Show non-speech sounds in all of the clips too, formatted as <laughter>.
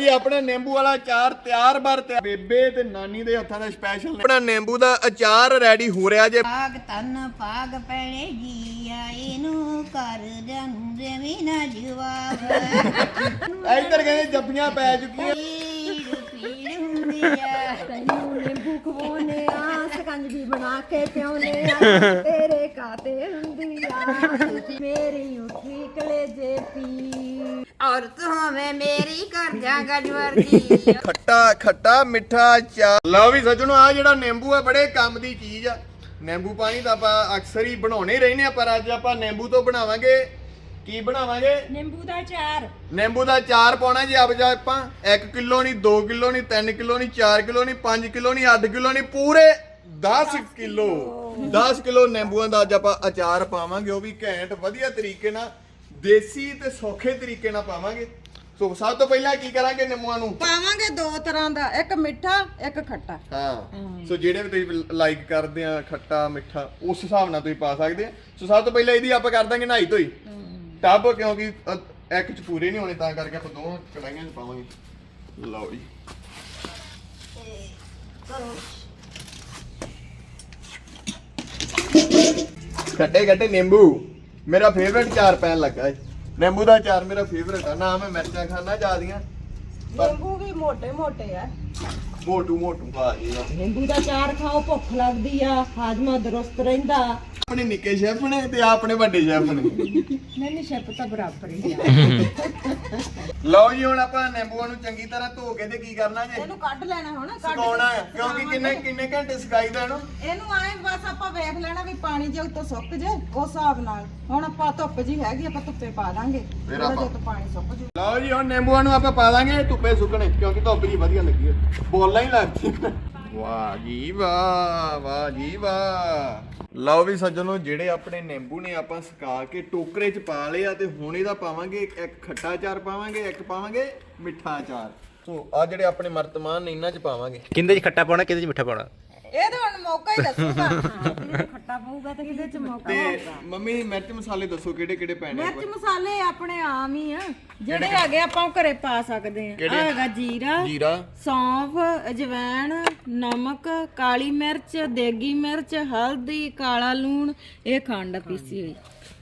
ਜੀ ਆਪਣਾ ਨਿੰਬੂ ਵਾਲਾ ਅਚਾਰ ਤਿਆਰ ਬਰ ਤਿਆਰ। ਬੇਬੇ ਤੇ ਨਾਨੀ ਦੇ ਹੱਥਾਂ ਦਾ ਸਪੈਸ਼ਲ ਆਪਣਾ ਨਿੰਬੂ ਦਾ ਅਚਾਰ ਰੈਡੀ ਹੋ ਰਿਹਾ ਜੇ। ਪਾਗ ਤਨ ਪਾਗ ਪੈਣੇ ਜੀ ਆਏ ਨੂੰ ਕਰ ਨੂੰ ਦੇਵੀ ਨਾ ਜਵਾਬ। ਇੱਧਰ ਕਹਿੰਦੇ ਜੱਫੀਆਂ ਪੈ ਚੁੱਕੀਆਂ। ਪੀੜ ਪੀੜ ਹੁੰਦੀ ਆ। ਖਵਾਉਨੇ ਆ ਸਕੰਜਵੀ ਬਣਾ ਕੇ ਪਿਉਨੇ ਆ। <laughs> ਤੇਰੇ ਕਾਤੇ ਹੁੰਦੀ ਆ ਮੇਰੀ ਉਠੀ ਕਲੇਜੇ ਪੀ। ਔਰਤ ਹੋਵੇ ਮੇਰੀ ਕਰ ਜਾ ਗਜਵਰ ਦੀ ਖੱਟਾ ਖੱਟਾ ਮਿੱਠਾ ਅਚਾਰ ਲਓ ਵੀ ਸੱਜਣੋ ਆ ਜਿਹੜਾ ਨਿੰਬੂ ਆ ਬੜੇ ਕੰਮ ਦੀ ਚੀਜ਼ ਆ। ਨਿੰਬੂ ਪਾਣੀ ਤਾਂ ਆਪਾਂ ਅਕਸਰ ਹੀ ਬਣਾਉਣੇ ਹੀ ਰਹਿੰਦੇ ਆ ਪਰ ਅੱਜ ਆਪਾਂ ਨਿੰਬੂ ਤੋਂ ਬਣਾਵਾਂਗੇ ਕੀ ਬਣਾਵਾਂਗੇ? ਨਿੰਬੂ ਦਾ ਚਾਰ ਨਿੰਬੂ ਦਾ ਚਾਰ ਪਾਉਣਾ ਜੀ ਆਪ ਜਾ ਆਪਾਂ। 1 ਕਿਲੋ ਨਹੀਂ 2 ਕਿਲੋ ਨਹੀਂ 3 ਕਿਲੋ ਨਹੀਂ 4 ਕਿਲੋ ਨਹੀਂ 5 ਕਿਲੋ ਨਹੀਂ 8 ਕਿਲੋ ਨਹੀਂ ਪੂਰੇ 10 ਕਿਲੋ। 10 ਕਿਲੋ ਨਿੰਬੂਆਂ ਦਾ ਅੱਜ ਆਪਾਂ ਅਚਾਰ ਪਾਵਾਂਗੇ ਉਹ ਵੀ ਘੈਂਟ ਵਧੀਆ ਤਰੀਕੇ ਨਾਲ ਦੇਸੀ ਤੇ ਸੌਖੇ ਤਰੀਕੇ ਨਾਲ ਪਾਵਾਂਗੇ। ਸੋ ਸਭ ਤੋਂ ਪਹਿਲਾਂ ਕੀ ਕਰਾਂਗੇ ਨਿੰਬੂਆਂ ਨੂੰ? ਪਾਵਾਂਗੇ ਦੋ ਤਰ੍ਹਾਂ ਦਾ ਇੱਕ ਮਿੱਠਾ ਇੱਕ ਖੱਟਾ। ਹਾਂ। ਸੋ ਜਿਹੜੇ ਵੀ ਤੁਸੀਂ ਲਾਈਕ ਕਰਦੇ ਆ ਖੱਟਾ ਮਿੱਠਾ ਉਸ ਹਿਸਾਬ ਨਾਲ ਤੁਸੀਂ ਪਾ ਸਕਦੇ ਆ। ਸੋ ਸਭ ਤੋਂ ਪਹਿਲਾਂ ਇਹਦੀ ਆਪਾਂ ਕਰ ਦਾਂਗੇ ਨਹਾਈ ਧੋਈ। ਟੱਬ ਕਿਉਂਕਿ ਇੱਕ ਚ ਪੂਰੇ ਨਹੀਂ ਹੋਣੇ ਤਾਂ ਕਰਕੇ ਆਪਾਂ ਦੋਵਾਂ ਕੜਾਈਆਂ 'ਚ ਪਾਵਾਂਗੇ। ਲਓ ਜੀ। ਖੱਟੇ ਖੱਟੇ ਨਿੰਬੂ। ਮੇਰਾ ਫੇਵਰੇਟ ਚਾਰ ਪੈਣ ਲੱਗਾ ਏ। ਨਿੰਬੂ ਦਾ ਚਾਰ ਮੇਰਾ ਫੇਵਰੇਟ ਆ। ਨਾ ਮੈਂ ਮਿਰਚਾਂ ਖਾਣਾ ਜ਼ਿਆਦੀਆਂ ਨਿੰਬੂ ਵੀ ਮੋਟੇ ਮੋਟੇ ਆ। ਮੋਟੂ ਮੋਟੂ ਆ। ਜੀ ਨਿੰਬੂ ਦਾ ਚਾਰ ਖਾਓ ਭੁੱਖ ਲੱਗਦੀ ਆ ਹਾਜ਼ਮਾ ਦਰੁਸਤ ਰਹਿੰਦਾ। ਆਪਣੇ ਨਿੱਕੇ ਸ਼ੈਫ ਨੇ ਤੇ ਆਪਣੇ ਵੱਡੇ ਸ਼ੈਫ ਨੇ। ਨਹੀਂ ਸ਼ਿਪ ਤਾਂ ਬਰਾਬਰ ਹੀ ਆ। <laughs> ਲਓ ਜੀ ਹੁਣ ਆਪਾਂ ਨਿੰਬੂਆਂ ਨੂੰ ਚੰਗੀ ਤਰ੍ਹਾਂ ਧੋ ਕੇ ਤੇ ਕੀ ਕਰਨਾ ਜੇ? ਇਹਨੂੰ ਕੱਢ ਲੈਣਾ ਹੁਣ ਕੱਢ ਸੁਕਾਉਣਾ ਹੈ ਕਿਉਂਕਿ ਕਿੰਨੇ ਕਿੰਨੇ ਘੰਟੇ ਸੁਕਾਈਦਾ ਇਹਨੂੰ? ਇਹਨੂੰ ਆਏ ਬਸ ਆਪਾਂ ਵੇਖ ਲੈਣਾ ਵੀ ਪਾਣੀ ਜੇ ਉੱਤੋਂ ਸੁੱਕ ਜੇ ਉਸ ਹਿਸਾਬ ਨਾਲ। ਹੁਣ ਆਪਾਂ ਧੁੱਪ ਜੀ ਹੈਗੀ ਆਪਾਂ ਧੁੱਪੇ ਪਾ ਦਾਂਗੇ। ਫਿਰ ਆਪਾਂ- ਤਾਂ ਪਾਣੀ ਸੁੱਕ ਜੂ। ਲਓ ਜੀ ਹੁਣ ਨਿੰਬੂਆਂ ਨੂੰ ਆਪਾਂ ਪਾ ਦਾਂਗੇ ਧੁੱਪੇ ਸੁੱਕਣੇ ਕਿਉਂਕਿ ਧੁੱਪ ਜੀ ਵਧੀਆ ਲੱਗੀ ਹੈ। ਬੋਲਾਂ ਹੀ ਲੱਗਦੀ ਵਾਹ ਜੀ ਵਾਹ ਵਾਹ ਜੀ ਵਾਹ। ਲਓ ਵੀ ਸੱਜਣੋ, ਜਿਹੜੇ ਆਪਣੇ ਨਿੰਬੂ ਨੇ ਆਪਾਂ ਸੁਕਾ ਕੇ ਟੋਕਰੇ 'ਚ ਪਾ ਲਿਆ ਤੇ ਹੁਣ ਇਹਦਾ ਪਾਵਾਂਗੇ ਇੱਕ ਖੱਟਾ ਚਾਰ ਪਾਵਾਂਗੇ, ਇੱਕ ਪਾਵਾਂਗੇ ਮਿੱਠਾ ਚਾਰ ਸੋ ਆ ਜਿਹੜੇ ਆਪਣੇ ਮਰਤਮਾਨ ਨੇ, ਇਹਨਾਂ 'ਚ ਪਾਵਾਂਗੇ। ਕਿੰਦੇ 'ਚ ਖੱਟਾ ਪਾਉਣਾ, ਕਿਹਦੇ 'ਚ ਮਿੱਠਾ ਪਾਉਣਾ? ਇਹ ਤਾਂ ਹੁਣ ਮੌਕਾ ਹੀ ਦੱਸੂਗਾ। ਖੱਟਾ ਪਊਗਾ ਤੇ ਕਿਹਦੇ ਚ ਮੌਕਾ ਤੇ ਮੰਮੀ ਮਿਰਚ ਮਸਾਲੇ ਦੱਸੋ ਕਿਹੜੇ ਕਿਹੜੇ ਪੈਣੇ ਮਿਰਚ ਮਸਾਲੇ ਆਪਣੇ ਆਮ ਹੀ ਆ। ਜਿਹੜੇ ਹੈਗੇ ਆਪਾਂ ਉਹ ਘਰੇ ਪਾ ਸਕਦੇ ਆ? ਆ ਹੈਗਾ ਜੀਰਾ ਜੀਰਾ। ਸੌਂਫ ਅਜਵੈਣ ਨਮਕ ਕਾਲੀ ਮਿਰਚ ਦੇਗੀ ਮਿਰਚ ਹਲਦੀ ਕਾਲਾ ਲੂਣ ਇਹ ਖੰਡ ਪੀਸੀ ਹੋਈ।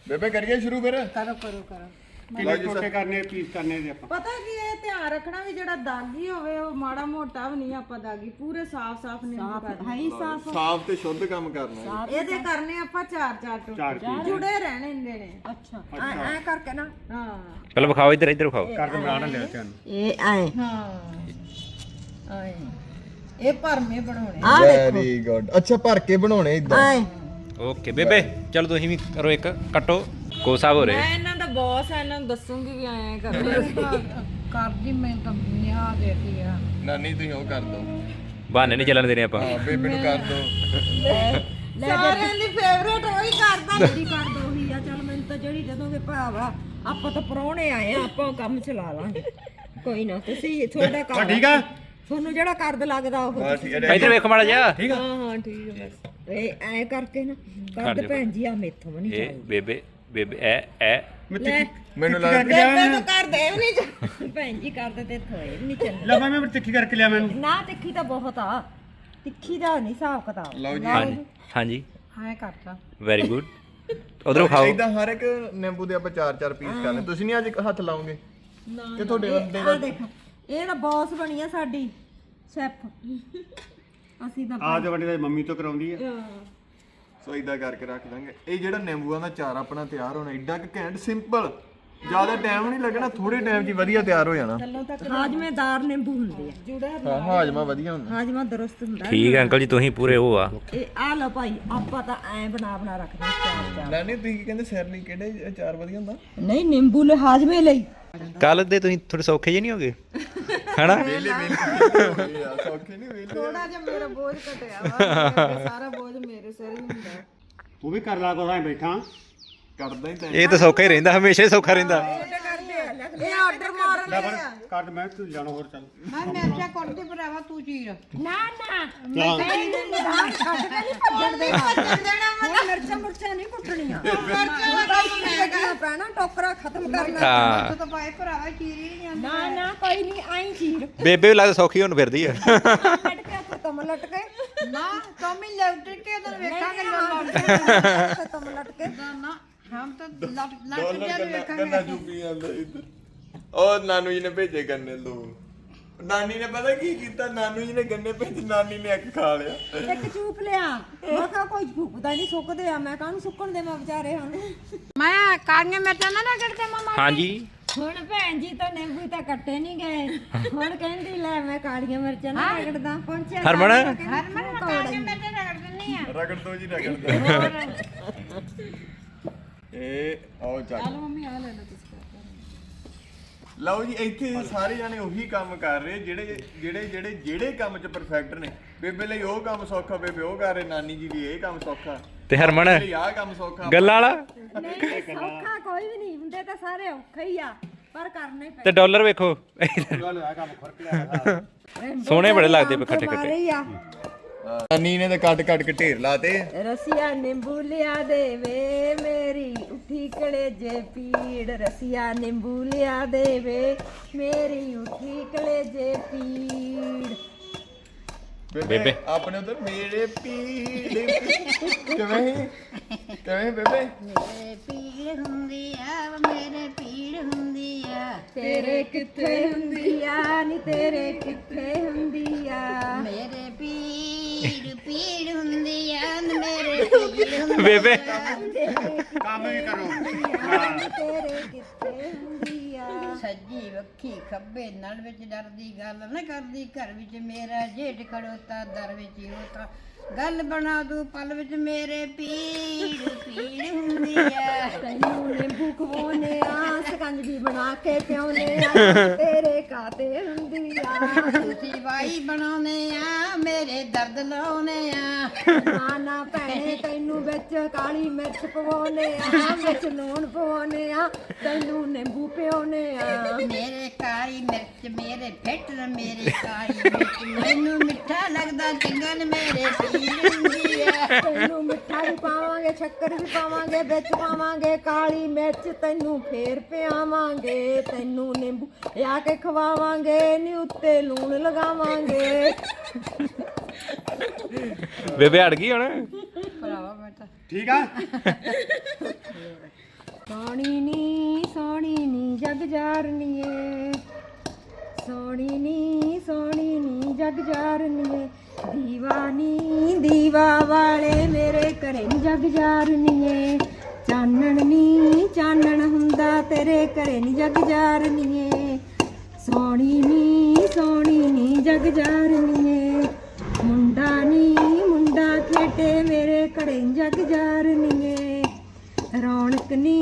ਬੇਬੇ ਕਰੀਏ ਸ਼ੁਰੂ ਫਿਰ? ਕਰੋ ਕਰੋ ਕਰੋ। ਲਓ ਜੀ ਸਰ ਕਰਨੇ ਪੀਸ ਕਰਨੇ ਦੇ ਆਪਾਂ। ਪਤਾ ਕੀ ਇਹ ਧਿਆਨ ਰੱਖਣਾ ਵੀ ਜਿਹੜਾ ਦਾਗੀ ਹੋਵੇ ਉਹ ਮਾੜਾ ਮੋਟਾ ਵੀ ਨਹੀਂ ਆਪਾਂ ਦਾਗੀ ਪੂਰੇ ਸਾਫ਼ ਸਾਫ਼ ਨਿੰਬੂ ਕਰਨੇ। ਹੈ ਸਾਫ਼। ਸਾਫ਼ ਤੇ ਸ਼ੁੱਧ ਕੰਮ ਕਰਨਾ ਹੈ ਇਹਦੇ ਕਰਨੇ ਆਪਾਂ ਚਾਰ ਚਾਰ ਟੋਟੇ ਜੁੜੇ ਰਹਿਣੇ ਹੁੰਦੇ ਨੇ। ਅੱਛਾ। ਐ ਕਰਕੇ ਨਾ। ਹਾਂ। ਪਹਿਲਾਂ ਵਿਖਾਓ ਇੱਧਰ ਇੱਧਰ ਵਿਖਾਓ। ਕਰ ਕੇ ਬਣਾ ਲਿਆ ਤੁਹਾਨੂੰ ਇਹ ਆਏ ਹਾਂ। ਆਏ ਇਹ ਭਰਮੇ ਬਣਾਉਣੇ। ਵੈਰੀ ਗੁੱਡ ਅੱਛਾ ਭਰ ਕੇ ਬਣਾਉਣੇ ਇਦਾਂ। ਆਏ ਓਕੇ ਬੇਬੇ ਚਲੋ ਤੁਸੀਂ ਵੀ ਕਰੋ ਇੱਕ ਕੱਟੋ। ਕੋ ਸਾਹਿਬ ਹੋ ਰਹੇ? ਮੈਂ ਇਹਨਾਂ ਦਾ ਬੌਸ ਆ ਇਹਨਾਂ ਨੂੰ ਦੱਸੂਗੀ ਵੀ ਐਂ ਕਰਦੇ ਕਰਦੀ ਮੈਂ ਤਾਂ ਨਿਆ ਦੇਤੀ ਆ। ਨਾਨੀ ਤੁਸੀਂ ਉਹ ਕਰ ਦੋ। ਬਹਾਨੇ ਨਹੀਂ ਚੱਲਣ ਦੇਣੇ ਆਪਾਂ। ਹਾਂ ਬੇਬੇ ਨੂੰ ਕਰ ਦੋ। ਸਾਰਿਆਂ ਦੀ ਫੇਵਰੇਟ ਉਹੀ ਕਰਦਾ। ਮੇਰੀ ਕਰ ਦੋ ਹੀ ਆ। ਚੱਲ ਮੈਨੂੰ ਤਾਂ ਜਿਹੜੀ ਜਦੋਂ ਕੇ ਭਾਵਾ ਆਪਾਂ ਤਾਂ ਪਰੌਣੇ ਆਏ ਆ ਆਪਾਂ ਕੰਮ ਚਲਾ ਲਾਂਗੇ। ਕੋਈ ਨਾ ਤੁਸੀਂ ਤੁਹਾਡਾ ਕੰਮ ਠੀਕ ਆ। ਤੁਹਾਨੂੰ ਜਿਹੜਾ ਕਰਦ ਲੱਗਦਾ ਉਹ ਠੀਕ ਇੱਧਰ ਵੇਖੋ ਮਾੜਾ ਜਿਹਾ। ਹਾਂ ਹਾਂ ਠੀਕ ਬਸ। ਇਹ ਐ ਕਰਕੇ ਨਾ ਕਰਦ ਭੈਣ ਜੀ ਆ ਮੇਥੋਂ ਵੀ ਨਹੀਂ ਇਹ ਚੱਲਦਾ। ਬੇਬੇ ਬੇਬੇ ਐ ਐ। ਲੈ ਮੈਨੂੰ ਲੱਗ ਬੇਬੇ ਤਾਂ ਕਰਦੇ ਵੀ ਨਹੀਂ ਚੱਲ- ਭੈਣ ਜੀ ਕਰਦੇ ਤੇ ਥੋਏ ਨਹੀਂ ਚੱਲਦਾ। ਲੈ ਮੈਂ ਮੈਂ ਤਿੱਖੀ ਕਰਕੇ ਲਿਆ ਮੈਨੂੰ? ਨਾ ਤਿੱਖੀ ਤਾਂ ਬਹੁਤ ਆ। ਤਿੱਖੀ ਦਾ ਨਹੀਂ ਹਿਸਾਬ ਕਿਤਾਬ। ਲਓ ਜੀ। ਹਾਂਜੀ ਹਾਂਜੀ। ਹਾਂ ਕਰਤਾ ਵੈਰੀ ਗੁੱਡ ਉਧਰ ਵਿਖਾਓ ਇਦਾਂ ਹਰ ਇੱਕ ਨਿੰਬੂ ਦੇ ਆਪਾਂ ਚਾਰ ਚਾਰ ਪੀਸ ਕਰਨੇ। ਤੁਸੀਂ ਨਹੀਂ ਅੱਜ ਹੱਥ ਲਾਓਗੇ? ਕਿ ਤੁਹਾਡੇ ਬੰਦੇ ਆ ਦੇਖ ਇਹ ਤਾਂ ਬੌਸ ਬਣੀ ਆ ਸਾਡੀ ਸ਼ੈਫ। ਅਸੀਂ ਤਾਂ ਆਹ ਦੇ ਵੱਡੇ ਦਾ ਮੰਮੀ ਤੋਂ ਕਰਾਉਂਦੀ ਆ। ਸੋ ਇਦਾਂ ਕਰਕੇ ਰੱਖ ਦਾਂਗੇ। ਇਹ ਜਿਹੜਾ ਨਿੰਬੂਆਂ ਦਾ ਚਾਰ ਆਪਣਾ ਤਿਆਰ ਹੋਣਾ ਏਡਾ ਕਿ ਘੈਂਟ ਸਿੰਪਲ ਜ਼ਿਆਦਾ ਟਾਈਮ ਨਹੀਂ ਲੱਗਣਾ ਥੋੜੇ ਟਾਈਮ 'ਚ ਹੀ ਵਧੀਆ ਤਿਆਰ ਹੋ ਜਾਣਾ। ਹਾਜਮੇਦਾਰ ਨਿੰਬੂ ਹੁੰਦੇ ਆ। ਜੁੜਾ ਹਾਂ ਹਾਜਮਾ ਵਧੀਆ ਹੁੰਦਾ। ਹਾਜਮਾ ਦਰੁਸਤ ਹੁੰਦਾ। ਠੀਕ ਹੈ ਅੰਕਲ ਜੀ ਤੁਸੀਂ ਪੂਰੇ ਉਹ ਆ। ਇਹ ਆ ਲਓ ਭਾਈ ਆਪਾਂ ਤਾਂ ਐ ਬਣਾ ਬਣਾ ਰੱਖਦੇ ਆ ਚਾਰ ਚਾਰ। ਨਾਨੀ ਤੁਸੀਂ ਕੀ ਕਹਿੰਦੇ ਸਿਰ ਲਈ ਕਿਹੜੇ ਚਾਰ ਵਧੀਆ ਹੁੰਦਾ? ਨਹੀਂ ਨਿੰਬੂ ਲੈ ਹਾਜਮੇ ਲਈ। ਕੱਲ ਦੇ ਤੁਸੀਂ ਥੋੜੇ ਸੌਖੇ ਜਿਹੇ ਨਹੀਂ ਹੋਗੇ? ਹਨਾ? ਵੇਲੇ ਵੇਲੇ ਸੌਖੇ ਨਹੀਂ ਵੇਲੇ। ਥੋੜਾ ਜਿਹਾ ਮੇਰਾ ਬੋਝ ਘਟਿਆ ਵਾ <laughs> ਸਾਰਾ ਬੋਝ ਸਿਰ ਹੀ ਹੁੰਦਾ। ਤੂੰ ਵੀ ਕਰ ਲਾ ਕੋਸਾਂ ਬੈਠਾ। ਕਰਦਾ ਹੀ ਤੈਂ ਇਹ ਤਾਂ ਸੌਖਾ ਹੀ ਰਹਿੰਦਾ ਹਮੇਸ਼ਾ ਹੀ ਸੌਖਾ ਰਹਿੰਦਾ। ਇਹ ਆਰਡਰ ਮਾਰਨ ਲੈ ਆ। ਕਰ ਦੇ ਮੈਂ ਤੂੰ ਜਾਣਾ ਹੋਰ ਚੱਲ। ਮੈਂ ਮਿਰਚਾ ਕੁੱਟਦੀ ਭਰਾਵਾ ਤੂੰ ਚੀਰ। ਨਾ ਨਾ। ਹਾਂ ਮੈਂ ਛੱਡ ਕੇ ਨਹੀਂ ਭੱਜਣ ਦੇਣਾ। ਹੁਣ ਮਿਰਚਾਂ ਮੁਰਚਾਂ ਨਹੀਂ ਕੁੱਟਣੀਆਂ। ਮਿਰਚਾਂ ਪੈਣਾ ਟੋਕਰਾ ਖਤਮ ਕਰਨਾ। ਹਾਂ। ਤੂੰ ਤਾਂ ਪਾਏ ਭਰਾਵਾ ਚੀਰ ਹੀ ਨਹੀਂ ਜਾਂਦਾ। ਨਾ ਨਾ ਕੋਈ ਨਹੀਂ ਆਈ ਚੀਰ। ਬੇਬੇ ਵੀ ਲੱਗਦਾ ਸੌਖੀ ਹੁਣ ਫਿਰਦੀ ਆ। ਨਾ ਤੋਮੀ ਲੈਟ ਕੇ ਉਧਰ ਵੇਖਾਂਗੇ ਲੋੜ ਤਮ ਲਟ ਕੇ। ਨਾ ਹਮ ਤਾਂ ਲੱਟ ਲੱਟ ਡਾਲਰ ਕੇ ਗੰਨਾ ਵੇਖਾਂਗੇ ਗੰਨਾ ਚੁੱਪੀ ਜਾਂਦਾ ਇੱਧਰ। ਉਹ ਨਾਨੂ ਜੀ ਨੇ ਭੇਜੇ ਗੰਨੇ ਲੋ ਨਾਨੀ ਨੇ ਪਤਾ ਕੀ ਕੀਤਾ? ਨਾਨੂ ਜੀ ਨੇ ਗੰਨੇ ਭੇਜੇ ਨਾਨੀ ਨੇ ਇੱਕ ਖਾ ਲਿਆ। ਇੱਕ ਚੂਪ ਲਿਆ। ਮੈਂ ਕਿਹਾ ਕੋਈ ਭੁੱਖਦਾ ਨਹੀਂ ਸੁੱਕਦੇ ਆ। ਮੈਂ ਕਾਹਨੂੰ ਸੁੱਕਣ ਦੇ ਮੈਂ ਵਿਚਾਰੇ ਹਨ ਮੈਂ ਕਾਂਗੇ ਮਿਰਚਾਂ ਨਾ ਰਗੜਦੇ ਮਮਾ ਹਾਂਜੀ। ਹੁਣ ਭੈਣ ਜੀ ਤਾਂ ਨਿੰਬੂ ਤਾਂ ਕੱਟੇ ਨਹੀਂ ਗਏ। ਹੁਣ ਕਹਿੰਦੀ ਲੈ ਮੈਂ ਕਾਲੀਆਂ ਮਿਰਚਾਂ ਨਾ ਰਗੜਦਾ ਪਹੁੰਚਿਆ ਹਰਮਨ? ਹਰਮਨ ਮੈਂ ਕਾਂਗੇ ਮਿਰਚਾਂ ਰਗੜ ਦਿੰਨੀ ਆ। ਰਗੜ ਦੋ ਜੀ ਰਗੜ ਦੋ। ਇਹ ਆਓ ਚੱਲ। ਚਲ ਮੰਮੀ ਆ ਲੈ ਲਓ ਤੁਸੀਂ ਲਓ। ਜੀ ਇੱਥੇ ਸਾਰੇ ਜਾਣੇ ਉਹੀ ਕੰਮ ਕਰ ਰਹੇ ਜਿਹੜੇ ਜਿਹੜੇ ਜਿਹੜੇ ਜਿਹੜੇ ਕੰਮ 'ਚ ਪਰਫੈਕਟ ਨੇ। ਬੇਬੇ ਲਈ ਉਹ ਕੰਮ ਸੌਖਾ ਬੇਬੇ ਉਹ ਕਰ ਰਹੇ ਨਾਨੀ ਜੀ ਲਈ ਇਹ ਕੰਮ ਸੌਖਾ। ਤੇ ਹਰਮਨ ਲਈ ਆਹ ਕੰਮ ਸੌਖਾ। ਗੱਲਾਂ ਵਾਲਾ? ਨਹੀਂ ਸੌਖਾ ਕੋਈ ਵੀ ਨਹੀਂ ਹੁੰਦੇ ਤਾਂ ਸਾਰੇ ਔਖੇ ਹੀ ਆ ਪਰ ਕਰਨੇ ਤੇ ਡਾਲਰ ਵੇਖੋ। ਸੋਹਣੇ ਬੜੇ ਲੱਗਦੇ ਪਏ ਖੱਟੇ ਖੱਟੇ ਮਾਰੇ ਆ। ਨਾਨੀ ਨੇ ਤਾਂ ਕੱਟ ਕੱਟ ਕੇ ਢੇਰ ਲਾਤੇ। ਰਸੀਆ ਨਿੰਬੂ ਲਿਆ ਦੇਵੇ ਮੇਰੀ ਉੱਠੀ ਕਲੇਜੇ ਪੀੜ। ਰਸੀਆ ਨਿੰਬੂ ਲਿਆ ਦੇਵੇ ਮੇਰੀ ਉੱਠੀ ਕਲੇਜੇ ਪੀੜ। ਬੇਬੇ। ਆਪਣੇ ਉਧਰ ਮੇਰੇ ਪੀੜ। ਕਿਵੇਂ? ਕਿਵੇਂ ਬੇਬੇ? ਮੇਰੇ ਪੀੜ ਹੁੰਦੀ ਆ ਮੇਰੇ ਪੀੜ ਹੁੰਦੀ ਆ। ਤੇਰੇ ਕਿੱਥੇ ਹੁੰਦੀ ਆ? ਨੀ ਤੇਰੇ ਕਿੱਥੇ ਹੁੰਦੀ ਆ? ਮੇਰੇ ਪੀੜ। ਪੀੜ ਹੁੰਦੀ ਆ ਨੀ ਮੇਰੇ ਪੀੜ ਹੁੰਦੀ ਬੇਬੇ। ਕੰਮ ਵੀ ਕਰੋ। ਤੇਰੇ ਕਿੱਥੇ ਹੁੰਦੀ ਸੱਜੀ ਵੱਖੀ ਖੱਬੇ ਨਲ ਵਿੱਚ ਡਰਦੀ ਗੱਲ ਨਾ ਕਰਦੀ ਘਰ ਵਿੱਚ ਮੇਰਾ ਜੇਠ ਖੜੋਤਾ ਦਰ ਵਿੱਚ ਹੀ ਉਹ ਤਾਂ ਗੱਲ ਬਣਾ ਦੂ ਪਲ ਵਿੱਚ ਮੇਰੇ ਪੀੜ ਪੀੜ ਹੁੰਦੀ ਆ ਤੈਨੂੰ ਨਿੰਬੂ ਖਵਾਉਨੇ ਆ ਸਕੰਜਵੀ ਬਣਾ ਕੇ ਪਿਉਨੇ ਆ। <laughs> ਤੇਰੇ ਕਾਤੇ ਹੁੰਦੀ ਆ। ਤੁਸੀਂ ਵਾਈ ਬਣਾਉਨੇ ਆ ਮੇਰੇ ਦਰਦ ਲਾਉਨੇ ਆ। ਨਾ ਨਾ ਭੈਣੇ ਤੈਨੂੰ ਵਿੱਚ ਕਾਲੀ ਮਿਰਚ ਪਵਾਉਨੇ ਆ ਵਿੱਚ ਲੂਣ ਪਵਾਉਨੇ ਆ। ਤੈਨੂੰ ਨਿੰਬੂ ਪਿਉਨੇ ਆ। ਮੇਰੇ ਕਾਲੀ ਮਿਰਚ ਮੇਰੇ ਫਿੱਟਰ ਮੇਰੇ ਕਾਲੀ ਮਿਰਚ। ਮੈਨੂੰ ਮਿੱਠਾ ਲੱਗਦਾ ਚੰਗਾ ਨ ਮੇਰੇ ਹੁੰਦੀ ਆ। ਤੈਨੂੰ ਮਿੱਠਾ ਵੀ ਪਾਵਾਂਗੇ ਸ਼ੱਕਰ ਵੀ ਪਾਵਾਂਗੇ ਵਿੱਚ ਪਾਵਾਂਗੇ ਕਾਲੀ ਮਿਰਚ। ਤੈਨੂੰ ਫੇਰ ਪਿਆਵਾਂਗੇ ਤੈਨੂੰ ਨਿੰਬੂ ਆ ਕੇ ਖਵਾਵਾਂਗੇ ਨੀ ਉੱਤੇ ਲੂਣ ਲਗਾਵਾਂਗੇ। ਬੇਬੇ ਅੜ ਗਈ ਹੁਣ? ਭਰਾਵਾ ਮੈਂ ਤਾਂ ਠੀਕ ਆ? <laughs> ਸੋਹਣੀ ਨੀ ਸੋਹਣੀ ਨੀ ਜਗ ਜਾਰਨੀਏ। ਸੋਹਣੀ ਨੀ ਸੋਹਣੀ ਨੀ ਜਗ ਜਾਰਨੀਏ। ਦੀਵਾਨੀ, ਦੀਵਾ ਵਾਲੇ ਮੇਰੇ ਘਰੇ ਨੀ ਜਗ ਜਾਰਨੀਏ। ਚਾਨਣ ਨੀ, ਚਾਨਣ ਹੁੰਦਾ ਤੇਰੇ ਘਰੇ ਨੀ ਜਗ ਜਾਰਨੀਏ। ਸੋਹਣੀ ਨੀ ਸੋਹਣੀ ਨੀ ਜਗ ਜਾਰਨੀਏ। ਮੁੰਡਾ ਨੀ, ਮੁੰਡਾ ਖੇਟੇ ਮੇਰੇ ਘਰੇ ਜਗ ਜਾਰਨੀਏ। ਰੌਣਕ ਨੀ,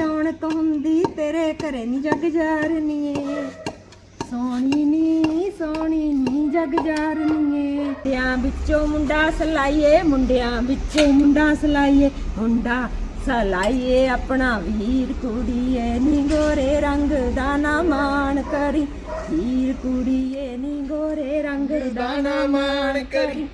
ਰੌਣਕ ਹੁੰਦੀ ਤੇਰੇ ਘਰੇ ਨੀ ਜਗ ਜਾਰਨੀਏ। ਸੋਹਣੀ ਨੀ ਸੋਹਣੀ ਨੀ ਜਗ ਜਾਰਨੀਏ। ਤਿਆਂ ਵਿੱਚੋਂ ਮੁੰਡਾ ਸਲਾਈਏ, ਮੁੰਡਿਆਂ ਵਿੱਚੋਂ ਮੁੰਡਾ ਸਲਾਈਏ। ਮੁੰਡਾ ਸਲਾਈਏ ਆਪਣਾ ਵੀਰ ਕੁੜੀਏ, ਨੀ ਗੋਰੇ ਰੰਗ ਦਾ ਨਾ ਮਾਣ ਕਰੀ। ਵੀਰ ਕੁੜੀਏ, ਨੀ ਗੋਰੇ ਰੰਗ ਦਾ ਨਾ ਮਾਣ ਕਰੀ।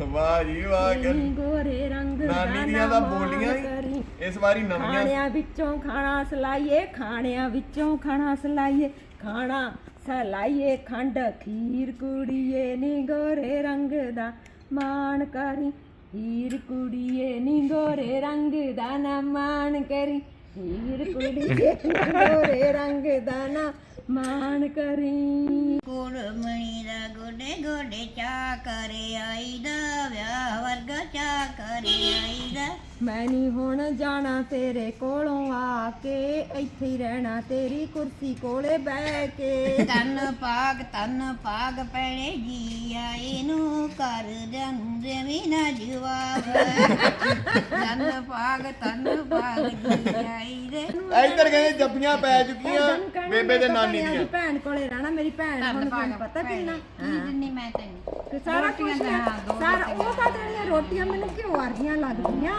ਵਾਹ ਜੀ ਵਾਹ ਕਰ ਗੋਰੇ ਰੰਗ ਦਾ ਨਾਨੀ ਦੀਆਂ ਤਾਂ ਬੋਲੀਆਂ ਹੀ। ਇਸ ਵਾਰੀ ਨਵੀਆਂ। ਖਾਣਿਆਂ ਵਿੱਚੋਂ ਖਾਣਾ ਸਲਾਈਏ ਖਾਣਿਆਂ ਵਿੱਚੋਂ ਖਾਣਾ ਸਲਾਈਏ ਖਾਣਾ ਸਲਾਈਏ ਖੰਡ ਖੀਰ ਕੁੜੀਏ ਨੀ ਗੋਰੇ ਰੰਗ ਦਾ ਮਾਣ ਕਰੀ। ਹੀਰ ਕੁੜੀਏ ਨੀ ਗੋਰੇ ਰੰਗ ਦਾ ਨਾ ਮਾਣ ਕਰੀ। ਹੀਰ ਕੁੜੀਏ ਗੋਰੇ ਰੰਗ ਦਾ ਨਾ ਮਾਣ ਕਰੀ। ਕੁੜਮਣੀ ਦਾ ਗੋਡੇ ਗੋਡੇ ਚਾ ਕਰੇ ਆਈਦਾ, ਵਿਆਹ ਵਰਗਾ ਚਾ ਕਰੇ ਆਈਦਾ। ਮੈਂ ਨਹੀਂ ਹੁਣ ਜਾਣਾ ਤੇਰੇ ਕੋਲੋਂ ਆ ਕੇ ਇੱਥੇ ਹੀ ਰਹਿਣਾ ਤੇਰੀ ਕੁਰਸੀ ਕੋਲੇ ਬਹਿ ਕੇ। ਤਨ ਪਾਗ ਤਨ ਪਾਗ ਪੈਣੇ ਜੀ ਆਏ ਨੂੰ ਕਰ ਜਾਂਦੇ ਵੀ ਨਾ ਜਵਾਬ। ਤਨ ਪਾਗ ਤਨ ਪਾਗ ਜੀ ਆਈ ਦੇ ਇੱਧਰ ਜੱਫੀਆਂ ਪੈ ਚੁੱਕੀਆਂ ਬੇਬੇ ਤਾਂ ਨਾਨੀ ਦੀਆਂ। ਭੈਣ ਕੋਲੇ ਰਹਿਣਾ ਮੇਰੀ ਭੈਣ ਹੁਣ ਤੁਹਾਨੂੰ ਪਤਾ ਕਿੰਨਾ। ਕੀ ਦਿੰਨੀ ਮੈਂ ਤੈਨੂੰ? ਤੇ ਸਾਰਾ ਕੁਝ ਦੋ ਸਾਰਾ ਉਹ ਤਾਂ ਤੇਰੀਆਂ ਰੋਟੀਆਂ ਮੈਨੂੰ ਘਿਓ ਵਰਗੀਆਂ ਲੱਗਦੀਆਂ।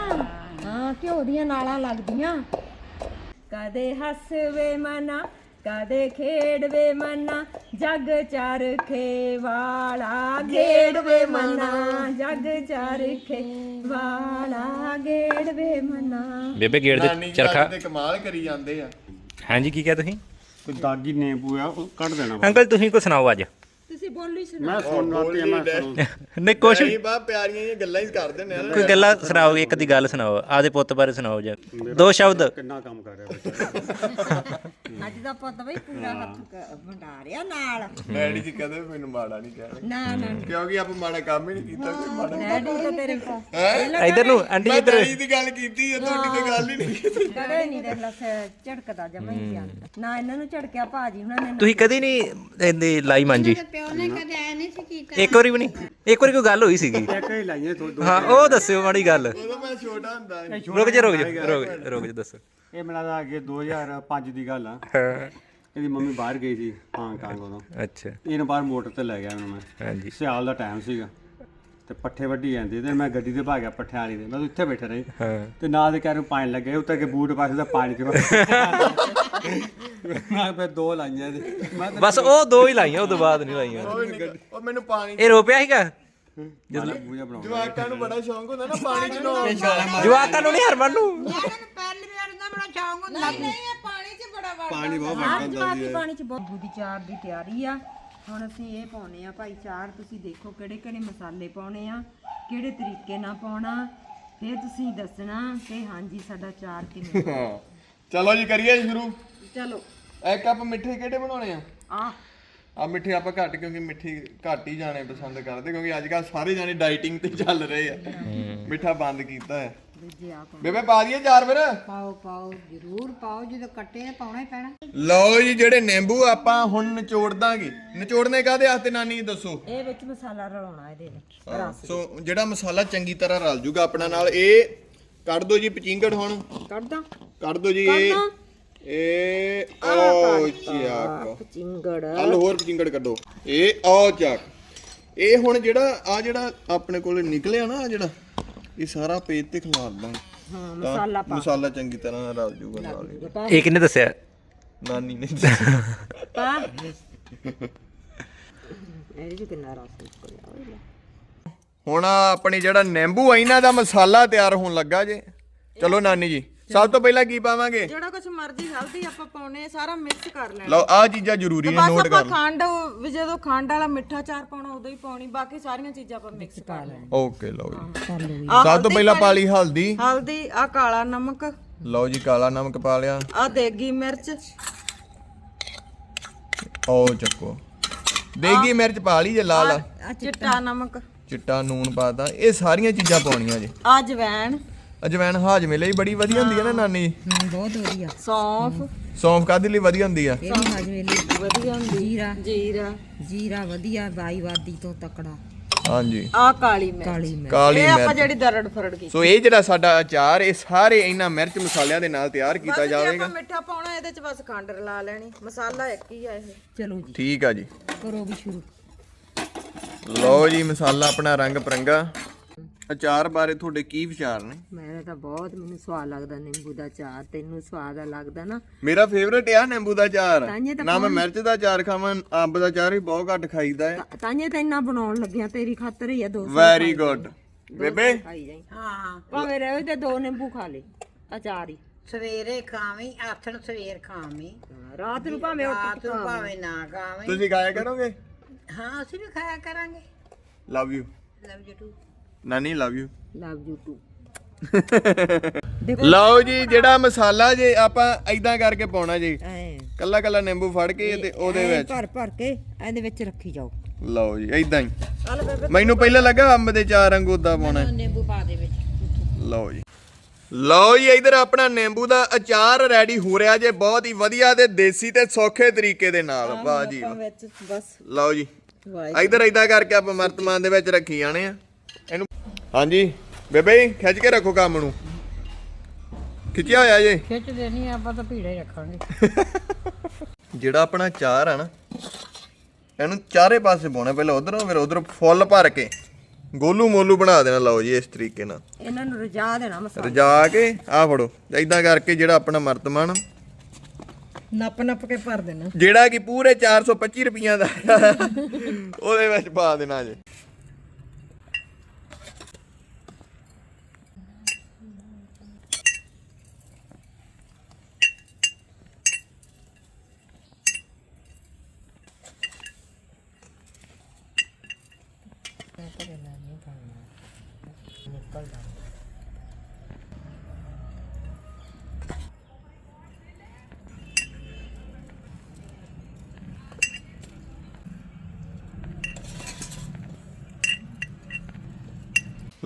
ਹਾਂ ਘਿਓ ਦੀਆਂ ਨਾਲਾਂ ਲੱਗਦੀਆਂ। ਕਦੇ ਹੱਸਵੇ ਮਨਾ ਕਦੇ ਖੇਡਵੇ ਮਨਾ ਜਗ ਚਰਖੇ ਵਾਲਾ ਖੇਡਵੇ ਮਨਾ ਜਗ ਚਰਖੇ ਵਾਲਾ ਖੇਡਵੇ ਮਨਾ। ਬੇਬੇ ਗੇੜ ਦੇ ਚਰਖਾ। ਤੇ ਕਮਾਲ ਕਰੀ ਜਾਂਦੇ ਆ। ਹਾਂਜੀ ਕੀ ਕਿਹਾ ਤੁਸੀਂ? ਕੋਈ ਦਾਗੀ ਨਿੰਬੂ ਆ ਉਹ ਕੱਢ ਦੇਣਾ। ਵਾ। ਅੰਕਲ ਤੁਸੀਂ ਕੋ ਸੁਣਾਓ ਅੱਜ? ਤੁਸੀਂ ਬੋਲੀ ਸੁਣਾਓ। ਮੈਂ ਸੁਣ ਵਾਸਤੇ ਮੈਂ ਸੁਣੂ। ਨਹੀਂ ਕੁਛ ਨਹੀਂ ਬਾ ਪਿਆਰੀਆਂ ਜਿਹੀਆਂ ਗੱਲਾਂ ਹੀ ਕਰਦੇ ਨੇ। ਕੋਈ ਗੱਲਾਂ ਸੁਣਾਓ ਇੱਕ ਦੀ ਗੱਲ ਸੁਣਾਓ ਆਪਦੇ ਪੁੱਤ ਬਾਰੇ ਸੁਣਾਓ ਜੀ। ਦੋ ਸ਼ਬਦ। ਕਿੰਨਾ ਕੰਮ ਕਰ ਰਿਹਾ ਬੱਚਾ ਅੱਜ ਦਾ ਪੁੱਤ ਬਈ ਪੂਰਾ ਹੱਥ ਭੰਡਾਰਿਆ ਨਾਲ। ਡੈਡੀ ਜੀ ਕਦੇ ਮੈਨੂੰ ਮਾੜਾ ਨਹੀਂ ਕਹਿਣਾ ਨਾ ਨਾ। ਕਿਉਂਕਿ ਆਪਾਂ ਮਾੜਾ ਕੰਮ ਹੀ ਨਹੀਂ ਕੀਤਾ ਕੋਈ ਮਾੜਾ ਡੈਡੀ ਤਾਂ ਤੇਰੇ ਕੋ ਹੈ? ਇਧਰ ਨੂੰ ਆਂਟੀ ਮੈਂ ਇਧਰ। ਡੈਡੀ ਦੀ ਗੱਲ ਕੀਤੀ ਹੈ ਤੁਹਾਡੀ ਤੇ ਗੱਲ ਹੀ ਨਹੀਂ ਕੀਤੀ। ਕਦੇ ਨਹੀਂ ਦੇਖ ਲਾ ਝੜਕਦਾ ਜਮਾ ਹੀ। ਨਾ ਇਹਨਾਂ ਨੂੰ ਝੜਕਿਆ ਭਾਜੀ ਉਹਨਾਂ ਨੇ ਤੁਸੀਂ ਕਦੀ ਨਹੀਂ ਇਹਦੀ ਲਾਈ ਮਾਂਜੀ। ਪਿਓ ਨੇ ਕਦੇ ਐ ਨਹੀਂ ਸੀ ਕੀਤਾ। ਇੱਕ ਵਾਰੀ ਵੀ ਨਹੀਂ ਇੱਕ ਵਾਰੀ ਕੋਈ ਗੱਲ ਹੋਈ ਸੀਗੀ। ਇੱਕ ਹੀ ਲਾਈਆਂ ਥੋ ਦੋ ਹਾਂ ਉਹ ਦੱਸਿਓ ਮਾੜੀ ਗੱਲ। ਉਦੋਂ ਮੈਂ ਛੋਟਾ ਹੁੰਦਾ ਸੀ। ਰੁਕ ਜਾ ਰੁਕ ਜਾ ਰੁਕ ਜਾ, ਰੁਕ ਜਾ ਦੱਸੋ। ਇਹ ਮੇਰਾ ਤਾਂ ਅੱਗੇ 2005 ਦੀ ਗੱਲ ਆ। ਹਾਂ। ਇਹਦੀ ਮੰਮੀ ਬਾਹਰ ਗਈ ਸੀ ਹਾਂਗਕਾਂਗ ਉਦੋਂ। ਅੱਛਾ। ਇਹਨੂੰ ਬਾਹਰ ਮੋਟਰ ਤੇ ਲੈ ਗਿਆ ਮੈਂ। ਹਾਂਜੀ। ਸਿਆਲ ਦਾ ਟਾਈਮ ਸੀਗਾ। ਤੇ ਪੱਠੇ ਵੱਢੀ ਜਾਂਦੇ ਤੇ ਮੈਂ ਗੱਡੀ ਤੇ ਭਾਗਿਆ ਪੱਠਿਆਂ ਵਾਲੀ ਦੇ। ਮੈਂ ਤਾਂ ਇੱਥੇ ਬੈਠਾ ਰਹੀ। ਤੇ ਨਾਲ ਦੇ ਕਹਿਰੂ ਪਾਣੀ ਲੱਗੇ ਉੱਤੇ ਕੇ ਬੂਟ ਪਾਸੇ ਦਾ ਪਾਣੀ ਚ <laughs> ਮੈਂ ਫਿਰ ਦੋ ਲਾਈਆਂ ਇਹਦੇ। ਮੈਂ ਬਸ ਉਹ ਦੋ ਹੀ ਲਾਈਆਂ ਉਦੋਂ ਬਾਅਦ ਨਹੀਂ ਲਾਈਆਂ। ਉਹ ਮੈਨੂੰ ਪਾਣੀ ਇਹ ਰੋਪਿਆ ਸੀਗਾ? ਬੂਝਾ ਬਣਾਉਂਦਾ ਜਵਾਕਾਂ ਨੂੰ ਬੜਾ ਸ਼ੌਂਕ ਹੁੰਦਾ ਨਾ ਪਾਣੀ ਚ ਨਹਾਉਣ ਦਾ। ਜਵਾਕਾਂ ਨੂੰ ਨਹੀਂ ਹਰਮਨ ਨੂੰ? ਪਹਿਲੀ ਵਾਰ ਦਾ ਬੜਾ ਸ਼ੌਂਕ ਹੁੰਦਾ। ਨਹੀਂ ਇਹ ਪਾਣੀ 'ਚ ਬੜਾ ਵੜ ਪਾਣੀ ਬਹੁਤ ਆਹ ਜਵਾਕੀ ਪਾਣੀ ਚ ਬਹੁਤ ਦੀ ਚਾਰ ਦੀ ਤਿਆਰੀ ਆ। ਹੁਣ ਅਸੀਂ ਇਹ ਪਾਉਣੇ ਆ ਭਾਈ ਚਾਰ ਤੁਸੀਂ ਦੇਖੋ ਕਿਹੜੇ ਕਿਹੜੇ ਮਸਾਲੇ ਪਾਉਣੇ ਆ ਕਿਹੜੇ ਤਰੀਕੇ ਨਾਲ ਪਾਉਣਾ ਫਿਰ ਤੁਸੀਂ ਦੱਸਣਾ ਕਿ ਹਾਂਜੀ ਸਾਡਾ ਚਾਰ ਕਿਵੇਂ ਹਾਂ। ਚਲੋ ਜੀ ਕਰੀਏ ਸ਼ੁਰੂ। ਚਲੋ। ਇੱਕ ਕੱਪ ਮਿੱਠੇ ਕਿਹੜੇ ਬਣਾਉਣੇ ਆ? ਆ। ਆ ਮਿੱਠੇ ਆਪਾਂ ਘੱਟ ਕਿਉਂਕਿ ਮਿੱਠੀ ਘੱਟ ਹੀ ਜਾਣੇ ਪਸੰਦ ਕਰਦੇ ਕਿਉਂਕਿ ਅੱਜ ਕੱਲ ਸਾਰੇ ਜਾਣੇ ਡਾਈਟਿੰਗ ਤੇ ਚੱਲ ਰਹੇ ਆ। ਮਿੱਠਾ ਬੰਦ ਕੀਤਾ ਹੈ। ਦੂਜੇ ਆ ਬੇਬੇ ਪਾ ਦਈਏ ਚਾਰ ਫਿਰ। ਪਾਓ ਪਾਓ ਜ਼ਰੂਰ ਪਾਓ ਜਦੋਂ ਕੱਟੇ ਨੇ ਪਾਉਣਾ ਹੀ ਪੈਣਾ। ਲਓ ਜੀ ਜਿਹੜੇ ਨਿੰਬੂ ਆਪਾਂ ਹੁਣ ਨਿਚੋੜ ਦਾਂਗੇ। ਨਿਚੋੜਨੇ ਕਾਦੇ ਵਾਸਤੇ ਨਾਨੀ ਦੱਸੋ? ਇਹ ਵਿੱਚ ਮਸਾਲਾ ਰਲਾਉਣਾ ਇਹਦੇ ਵਿੱਚ ਸੋ ਜਿਹੜਾ ਮਸਾਲਾ ਚੰਗੀ ਤਰ੍ਹਾਂ ਰਲ ਜੂਗਾ ਆਪਣਾ ਨਾਲ ਇਹ ਕੱਢ ਦੋ ਜੀ ਪਚਿੰਗੜ ਹੁਣ। ਕੱਢਦਾ। ਕੱਢ ਦੋ ਜੀ ਇਹ ਇਹ ਓ ਚੱਕ ਚਿੰਗੜ ਹਲ ਹੋਰ ਪਚਿੰਗੜ ਕੱਢੋ। ਇਹ ਓ ਚੱਕ। ਇਹ ਹੁਣ ਜਿਹੜਾ ਆ ਜਿਹੜਾ ਆਪਣੇ ਕੋਲ ਨਿਕਲਿਆ ਨਾ ਆਹ ਜਿਹੜਾ ਇਹ ਸਾਰਾ ਪੇਜ ਤੇ ਖਿਲਾਰ ਦਾਂਗੇ। ਹਾਂ ਮਸਾਲਾ ਮਸਾਲਾ ਚੰਗੀ ਤਰ੍ਹਾਂ ਨਾਲ ਰਲ ਜੂਗਾ ਨਾਲ ਹੀ। ਪਾ। ਇਹ ਕਿੰਨੇ ਦੱਸਿਆ? ਨਾਨੀ ਨੇ <laughs> ਪਾ। <laughs> ਇਹਦੇ ਚ ਕਿੰਨਾ ਰਸ ਨਿਕਲਿਆ ਓਏ ਲੈ। ਹੁਣ ਆਹ ਆਪਣੀ ਜਿਹੜਾ ਨਿੰਬੂ ਆ ਇਹਨਾਂ ਦਾ ਮਸਾਲਾ ਤਿਆਰ ਹੋਣ ਲੱਗਾ ਜੇ। ਚਲੋ ਨਾਨੀ ਜੀ। ਸਭ ਤੋਂ ਪਹਿਲਾਂ ਕੀ ਪਾਵਾਂਗੇ? ਜਿਹੜਾ ਕੁਝ ਮਰਜ਼ੀ ਹਲਦੀ ਆਪਾਂ ਪਾਉਣੇ ਆ, ਸਾਰਾ ਮਿਕਸ ਕਰ ਲੈਣਾ। ਲਓ ਆਹ ਚੀਜ਼ਾਂ ਜ਼ਰੂਰੀ ਨੇ ਬਸ ਨੋਟ ਆਪਾਂ ਕਰ। ਲਓ ਖੰਡ ਵੀ ਜਦੋਂ ਖੰਡ ਵਾਲਾ ਮਿੱਠਾ ਚਾਰ ਪਾਉਣਾ ਉਦੋਂ ਹੀ ਪਾਉਣੀ ਬਾਕੀ ਸਾਰੀਆਂ ਚੀਜ਼ਾਂ ਆਪਾਂ ਮਿਕਸ ਕਰ ਲੈਣਾ ਓਕੇ ਲਓ ਜੀ। ਸਭ ਤੋਂ ਪਹਿਲਾਂ ਪਾ ਲਈ। ਹਲਦੀ। ਹਲਦੀ ਆ ਕਾਲਾ ਨਮਕ। ਲਓ ਜੀ ਕਾਲਾ ਨਮਕ ਪਾ ਲਿਆ। ਆ ਦੇਗੀ ਮਿਰਚ। ਓ ਚੱਕੋ। ਦੇਗੀ ਮਿਰਚ ਪਾ ਲਈ ਜੇ ਲਾਲ ਆ। ਚਿੱਟਾ ਨਮਕ। ਚਿੱਟਾ ਨੂਨ ਪਾਤਾ ਇਹ ਸਾਰੀਆਂ ਚੀਜ਼ਾਂ ਪਾਉਣੀਆਂ ਜੇ। ਆ ਜਵੈਣ। ਅਜਵੈਨ ਹਾਜਮੇ ਲਈ ਬੜੀ ਵਧੀਆ ਹੁੰਦੀ ਹੈ ਨਾ ਨਾਨੀ? ਬਹੁਤ ਵਧੀਆ। ਸੌਂਫ। ਸੌਂਫ ਕਾਦੇ ਲਈ ਵਧੀਆ ਹੁੰਦੀ ਆ? ਇਹ ਵੀ ਹਾਜਮੇ ਲਈ। ਵਧੀਆ ਹੁੰਦੀ। ਜੀਰਾ। ਜੀਰਾ। ਜੀਰਾ ਵਧੀਆ ਵਾਈਵਾਦੀ ਤੋਂ ਤਕੜਾ। ਹਾਂਜੀ। ਆ ਕਾਲੀ ਮਿਰਚ। ਕਾਲੀ ਮਿਰਚ। ਕਾਲੀ ਇਹ ਆਪਾਂ ਮਿਰਚ। ਜਿਹੜੀ ਦਰੜ ਫਰੜ ਕੀਤੀ। ਸੋ ਇਹ ਜਿਹੜਾ ਸਾਡਾ ਅਚਾਰ ਇਹ ਸਾਰੇ ਇਹਨਾਂ ਮਿਰਚ ਮਸਾਲਿਆਂ ਦੇ ਨਾਲ ਤਿਆਰ ਕੀਤਾ ਜਾਵੇਗਾ। ਮਿੱਠਾ ਪਾਉਣਾ ਇਹਦੇ ਚ ਬਸ ਖੰਡ ਰਲਾ ਲੈਣੀ। ਮਸਾਲਾ ਇੱਕ ਹੀ ਆ ਇਹ। ਚਲੋ ਜੀ। ਠੀਕ ਆ ਜੀ। ਕਰੋ ਵੀ ਸ਼ੁਰੂ। ਲਓ ਜੀ ਮਸਾਲਾ ਆਪਣਾ ਰੰਗ ਪਰੰਗਾ। ਅਚਾਰ ਬਾਰੇ ਤੁਹਾਡੇ ਕੀ ਵਿਚਾਰ ਨੇ? ਮੇਰਾ ਤਾਂ ਬਹੁਤ ਮੈਨੂੰ ਸਵਾਦ ਲੱਗਦਾ ਨਿੰਬੂ ਦਾ ਚਾਰ ਤੈਨੂੰ ਸਵਾਦ ਆ ਲੱਗਦਾ ਨਾ। ਮੇਰਾ ਫੇਵਰੇਟ ਆ ਨਿੰਬੂ ਦਾ ਅਚਾਰ। ਤਾਂਹੀਓ ਤਾਂ ਨਾ ਮੈਂ ਮਿਰਚ ਦਾ ਅਚਾਰ ਖਾਵਾਂ ਅੰਬ ਦਾ ਅਚਾਰ ਵੀ ਬਹੁਤ ਘੱਟ ਖਾਈਦਾ ਹੈ। ਤਾਂ- ਤਾਂਹੀਓ ਤਾਂ ਇੰਨਾ ਬਣਾਉਣ ਲੱਗਿਆ ਤੇਰੀ ਖਾਤਰ ਹੀ ਆ ਦੋ ਵੈਰੀ ਗੁੱਡ ਬੇਬੇ? ਖਾਈ ਜਾਈ। ਹਾਂ ਭਾਵੇਂ ਰਹੇ ਤੇ ਦੋ ਨਿੰਬੂ ਖਾ ਲੇ ਅਚਾਰ ਹੀ। ਸਵੇਰੇ ਖਾਵੀਂ ਆਥਣ ਸਵੇਰ ਖਾਵੀਂ। ਰਾਤ ਨੂੰ ਭਾਵੇਂ ਰਾਤ ਨੂੰ ਭਾਵੇਂ ਨਾ ਖਾਵੀਂ। ਤੁਸੀਂ ਖਾਇਆ ਕਰੋਗੇ? ਹਾਂ ਅਸੀਂ ਵੀ ਖਾਇਆ ਕਰਾਂਗੇ। Love you love you too ਨਾਨੀ love you love you too ਲਓ ਜੀ ਜਿਹੜਾ ਮਸਾਲਾ ਜੇ ਆਪਾਂ ਐਦਾਂ ਕਰਕੇ ਪਾਉਣਾ ਜੀ ਕੱਲਾ ਕੱਲਾ ਨਿੰਬੂ ਫੜ ਕੇ ਤੇ ਉਹਦੇ ਵਿੱਚ। ਭਰ ਭਰ ਕੇ ਇਹਦੇ ਵਿੱਚ ਰੱਖੀ ਜਾਓ। ਲਓ ਜੀ ਐਦਾਂ ਹੀ। ਮੈਨੂੰ ਪਹਿਲਾਂ ਲੱਗਾ ਅੰਬ ਦੇ ਚਾਰ ਅੰਗੂ ਉਦਾਂ ਪਾਉਣਾ। ਹੈ। ਨਿੰਬੂ ਪਾ ਦੇ ਵਿੱਚ। ਲਓ ਜੀ। ਲਓ ਜੀ ਇਧਰ ਆਪਣਾ ਨਿੰਬੂ ਦਾ ਅਚਾਰ ਰੈਡੀ ਹੋ ਰਿਹਾ ਜੇ ਬਹੁਤ ਹੀ ਵਧੀਆ ਤੇ ਦੇਸੀ ਤੇ ਸੌਖੇ ਤਰੀਕੇ ਦੇ ਨਾਲ। ਵਾਹ ਜੀ ਵਾਹ। ਵਿੱਚ ਬਸ। ਲਓ ਜੀ। ਇਧਰ ਇਦਾਂ ਕਰਕੇ ਆਪਾਂ ਵਰਤਮਾਨ ਦੇ ਵਿੱਚ ਰੱਖੀ ਜਾਣੇ ਆ। ਇਹਨੂੰ ਹਾਂਜੀ। ਬੇਬੇ ਜੀ, ਖਿੱਚ ਕੇ ਰੱਖੋ ਕੰਮ ਨੂੰ। ਖਿੱਚਿਆ ਹੋਇਆ ਜੇ। ਖਿੱਚਦੇ ਨਹੀਂ ਆਪਾਂ ਤਾਂ ਭੀੜੇ ਰੱਖਾਂਗੇ। ਜਿਹੜਾ ਆਪਣਾ ਚਾਰ ਆ ਨਾ ਇਹਨੂੰ ਚਾਰੇ ਪਾਸੇ ਪਾਉਣਾ ਪਹਿਲਾਂ ਉਧਰੋਂ ਫਿਰ ਉਧਰੋਂ ਫੁੱਲ ਭਰ ਕੇ। ਗੋਲੂ ਮੋਲੂ ਬਣਾ ਦੇਣਾ ਲਓ ਜੀ ਇਸ ਤਰੀਕੇ ਨਾਲ। ਇਹਨਾਂ ਨੂੰ ਰਜਾ ਦੇਣਾ ਮਸਾਲਾ। ਰਜਾ ਕੇ ਆ ਫੜੋ। ਇਦਾਂ ਕਰਕੇ ਜਿਹੜਾ ਆਪਣਾ ਮਰਤਮਾਨ ਨੱਪ ਨੱਪ ਕੇ ਭਰ ਦੇਣਾ। ਜਿਹੜਾ ਕਿ ਪੂਰੇ 425 ਰੁਪਈਆਂ ਦਾ ਉਹਦੇ ਵਿੱਚ ਪਾ ਦੇਣਾ ਜੇ।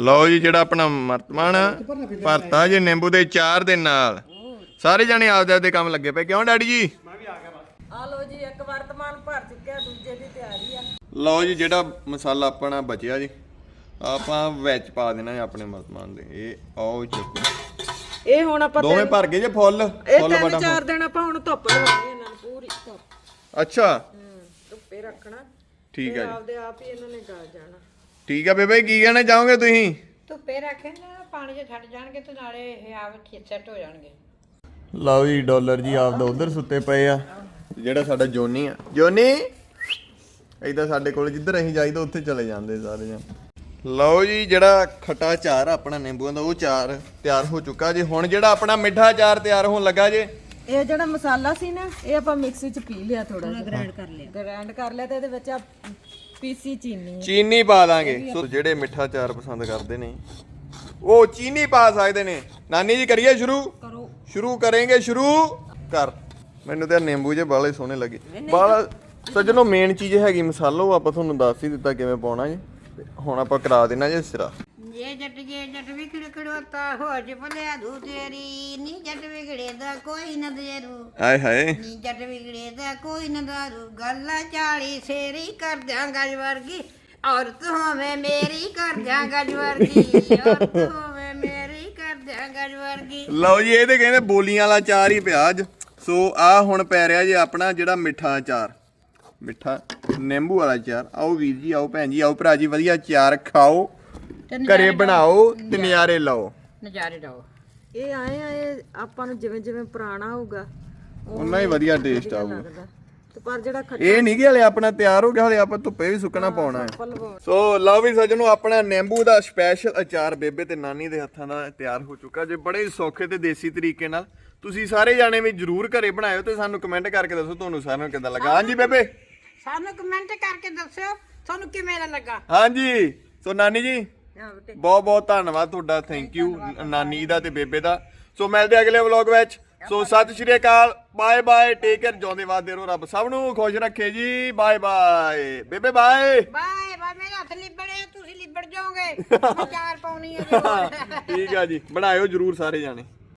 ਲਓ ਜੀ ਜਿਹੜਾ ਆਪਣਾ ਮਰਤਮਾਨ ਭਰਤਾ ਜੇ ਨਿੰਬੂ ਦੇ ਚਾਰ ਦੇ ਨਾਲ। ਸਾਰੇ ਜਣੇ ਆਪਦੇ ਆਪਦੇ ਕੰਮ ਲੱਗੇ ਪਏ। ਕਿਉਂ ਡੈਡੀ ਜੀ? ਆ ਲੋ ਜੀ ਇੱਕ ਵਰਤਮਾਨ ਭਰ ਚੁੱਕਿਆ ਦੂਜੇ ਦੀ ਤਿਆਰੀ ਆ। ਲਓ ਜੀ ਜਿਹੜਾ ਮਸਾਲਾ ਆਪਣਾ ਬਚਿਆ ਜੀ ਆਪਾਂ ਵਿੱਚ ਪਾ ਦੇਣਾ ਹੈ ਆਪਣੇ ਮਰਤਮਾਨ ਦੇ। ਇਹ ਆਓ ਚੱਕੋ। ਇਹ ਹੁਣ ਆਪਾਂ ਦੋਵੇਂ ਭਰ ਗਏ ਜੇ ਫੁੱਲ? ਇਹ ਫੁੱਲ ਤਿੰਨ ਚਾਰ ਦਿਨ ਆਪਾਂ ਹੁਣ ਧੁੱਪ ਲਵਾਉਣੀ ਇਹਨਾਂ ਨੂੰ ਪੂਰੀ ਧੁੱਪ। ਅੱਛਾ। ਧੁੱਪੇ ਰੱਖਣਾ। ਠੀਕ ਹੈ ਜੀ। ਆਪਦੇ ਆਪ ਹੀ ਇਹਨਾਂ ਨੇ ਗਲ ਜਾਣਾ। ਠੀਕ ਹੈ ਬੇਬੇ ਕੀ ਕਹਿਣਾ ਚਾਹੋਗੇ ਤੁਸੀਂ? ਧੁੱਪੇ ਰੱਖੇ ਨਾ ਪਾਣੀ 'ਚ ਛੱਡ ਜਾਣਗੇ ਤੇ ਨਾਲੇ ਇਹ ਆਪ ਸੈੱਟ ਹੋ ਜਾਣਗੇ। ਲਓ ਜੀ ਡਾਲਰ ਜੀ ਆਪਦਾ ਉਧਰ ਸੁੱਤੇ ਪਏ ਆ। ਜਿਹੜਾ ਸਾਡਾ ਜੋਨੀ ਆ। ਜੋਨੀ ਏਦਾਂ ਸਾਡੇ ਕੋਲ ਜਿੱਧਰ ਅਸੀਂ ਜਾਈਦਾ ਉੱਥੇ ਚਲੇ ਜਾਂਦੇ ਸਾਰੇ ਜਣ। ਲਓ ਜੀ ਜਿਹੜਾ ਖੱਟਾ ਚਾਰ ਆ ਆਪਣਾ ਨਿੰਬੂਆਂ ਦਾ ਉਹ ਚਾਰ ਤਿਆਰ ਹੋ ਚੁੱਕਾ ਜੀ। ਹੁਣ ਜਿਹੜਾ ਆਪਣਾ ਮਿੱਠਾ ਚਾਰ ਤਿਆਰ ਹੋਣ ਲੱਗਾ ਜੇ। ਇਹ ਜਿਹੜਾ ਮਸਾਲਾ ਸੀ ਨਾ ਇਹ ਆਪਾਂ ਮਿਕਸੀ ਚ ਪੀ ਲਿਆ ਥੋੜਾ ਜਿਹਾ। ਗ੍ਰਾਈਂਡ ਕਰ ਲਿਆ। ਗ੍ਰਾਈਂਡ ਕਰ ਲਿਆ ਤੇ ਇਹਦੇ ਵਿੱਚ ਆ ਪੀਸੀ ਚੀਨੀ ਚੀਨੀ ਪਾ ਦਾਂਗੇ। ਸੋ ਜਿਹੜੇ ਮਿੱਠਾ ਚਾਰ ਪਸੰਦ ਕਰਦੇ ਨੇ ਉਹ ਚੀਨੀ ਪਾ ਸਕਦੇ ਨੇ। ਨਾਨੀ ਜੀ ਕਰੀਏ ਸ਼ੁਰੂ? ਕਰੋ। ਸ਼ੁਰੂ ਕਰਾਂਗੇ ਸ਼ੁਰੂ? ਕਰ। ਮੈਨੂੰ ਤਾਂ ਨਿੰਬੂ ਜੇ ਬਾਲੇ ਸੋਹਣੇ ਲੱਗੇ। ਬਾਲਾ ਸੱਜਣੋ ਮੇਨ ਚੀਜ਼ ਹੈਗੀ ਮਸਾਲਾ ਉਹ ਆਪਾਂ ਤੁਹਾਨੂੰ ਦੱਸ ਹੀ ਦਿੱਤਾ ਕਿਵੇਂ ਪਾਉਣਾ ਜੀ। ਹੁਣ ਆਪਾਂ ਕਰਾ ਦੇਣਾ ਜੇ ਸਿਰਾ। ਜੇ ਜੱਟ ਜੇ ਜੱਟ ਵਿਖੜ ਖੜੋਤਾ ਹੋ ਜ ਭਲਿਆ ਧੂ ਤੇਰੀ ਨੀ ਜੱਟ ਵਿਗੜੇ ਦਾ ਕੋਈ ਨਾ ਦੇਰੂ। ਆਏ ਹਾਏ। ਨੀ ਜੱਟ ਵਿਗੜੇ ਦਾ ਕੋਈ ਨਾ ਦਾਰੂ। ਗੱਲਾਂ ਚਾਲੀ ਸੇਰੀ ਕਰ ਦਿਆਂ ਗੱਜ ਵਰਗੀ। ਔਰਤ ਹੋਵੇ ਮੇਰੀ ਕਰ ਦਿਆਂ ਗੱਜ ਵਰਗੀ। ਔਰਤ ਹੋਵੇ ਮੇਰੀ ਕਰ ਦਿਆਂ ਗੱਜ ਵਰਗੀ। ਲਓ ਜੀ ਇਹ ਤੇ ਕਹਿੰਦੇ ਬੋਲੀਆਂ ਵਾਲਾ ਚਾਰ ਹੀ ਪਿਆ ਅੱਜ। ਸੋ ਆ ਹੁਣ ਪੈ ਰਿਹਾ ਜੇ ਆਪਣਾ ਜਿਹੜਾ ਮਿੱਠਾ ਚਾਰ ਮਿੱਠਾ ਨਿੰਬੂ ਵਾਲਾ ਚਾਰ। ਆਓ ਵੀਰ ਜੀ ਆਓ ਭੈਣ ਜੀ ਆਓ ਭਰਾ ਜੀ ਵਧੀਆ ਚਾਰ ਖਾਓ। ਤੇ ਘਰੇ ਬਣਾਓ ਤੇ ਨਜ਼ਾਰੇ ਲਓ। ਨਜ਼ਾਰੇ ਲਓ। ਇਹ ਆਏ ਆਏ ਆਪਾਂ ਨੂੰ ਜਿਵੇਂ ਜਿਵੇਂ ਪੁਰਾਣਾ ਹੋਊਗਾ ਉਹਨਾਂ ਹੀ ਵਧੀਆ ਟੇਸਟ ਆਊਗਾ ਲੱਗਦਾ। ਤੇ ਪਰ ਜਿਹੜਾ ਖੱਟਾ ਇਹ ਨਹੀਂ ਕਿ ਹਲੇ ਆਪਣਾ ਤਿਆਰ ਹੋ ਗਿਆ ਹਲੇ ਆਪਾਂ ਧੁੱਪੇ ਵੀ ਸੁੱਕਣਾ ਪਾਉਣਾ ਹੈ। ਸੋ ਲਓ ਵੀ ਸੱਜਣੋ ਆਪਣਾ ਨਿੰਬੂ ਦਾ ਸਪੈਸ਼ਲ ਅਚਾਰ ਬੇਬੇ ਤੇ ਨਾਨੀ ਦੇ ਹੱਥਾਂ ਦਾ ਤਿਆਰ ਹੋ ਚੁੱਕਾ। ਜੇ ਬੜੇ ਹੀ ਸੌਖੇ ਤੇ ਦੇਸੀ ਤਰੀਕੇ ਨਾਲ ਤੁਸੀਂ ਸਾਰੇ ਜਾਣੇ ਵੀ ਜਰੂਰ ਘਰੇ ਬਣਾਇਓ ਤੇ ਸਾਨੂੰ ਕਮੈਂਟ ਕਰਕੇ ਦੱਸੋ ਤੁਹਾਨੂੰ ਸਾਰਿਆਂ ਨੂੰ ਕਿੱਦਾਂ ਲੱਗਾ। ਹਾਂਜੀ ਬੇਬੇ? ਸਾਨੂੰ ਕਮੈਂਟ ਕਰਕੇ ਦੱਸਿਓ ਤੁਹਾਨੂੰ ਕਿਵੇਂ ਦਾ ਲੱਗਾ? ਹਾਂਜੀ। ਸੋ ਨਾਨੀ ਜੀ ਬਹੁਤ ਬਹੁਤ ਧੰਨਵਾਦ ਤੁਹਾਡਾ ਥੈਂਕ ਯੂ ਨਾਨੀ ਦਾ ਤੇ ਬੇਬੇ ਦਾ। ਸੋ ਮਿਲਦੇ ਅਗਲੇ ਵਲੌਗ ਵਿੱਚ। ਸੋ ਸਤਿ ਸ਼੍ਰੀ ਅਕਾਲ ਬਾਏ ਬਾਏ ਟੇਕ ਕੇਅਰ ਜਿਉਂਦੇ ਵਾਦੇ ਰਹੋ ਰੱਬ ਸਭ ਨੂੰ ਖੁਸ਼ ਰੱਖੇ ਜੀ ਬਾਏ ਬਾਏ ਬੇਬੇ ਬਾਏ ਬਾਏ ਬਾਏ ਮੇਰੇ ਹੱਥ ਲਿਬੜੇ ਤੁਸੀਂ ਲਿਬੜ ਜਾਓਗੇ। <laughs> ਮੈਂ ਚਾਰ ਪਾਉਣੀ ਹੈ। ਠੀਕ ਆ ਜੀ ਬਣਾਇਓ ਜਰੂਰ ਸਾਰੇ ਜਾਣੇ।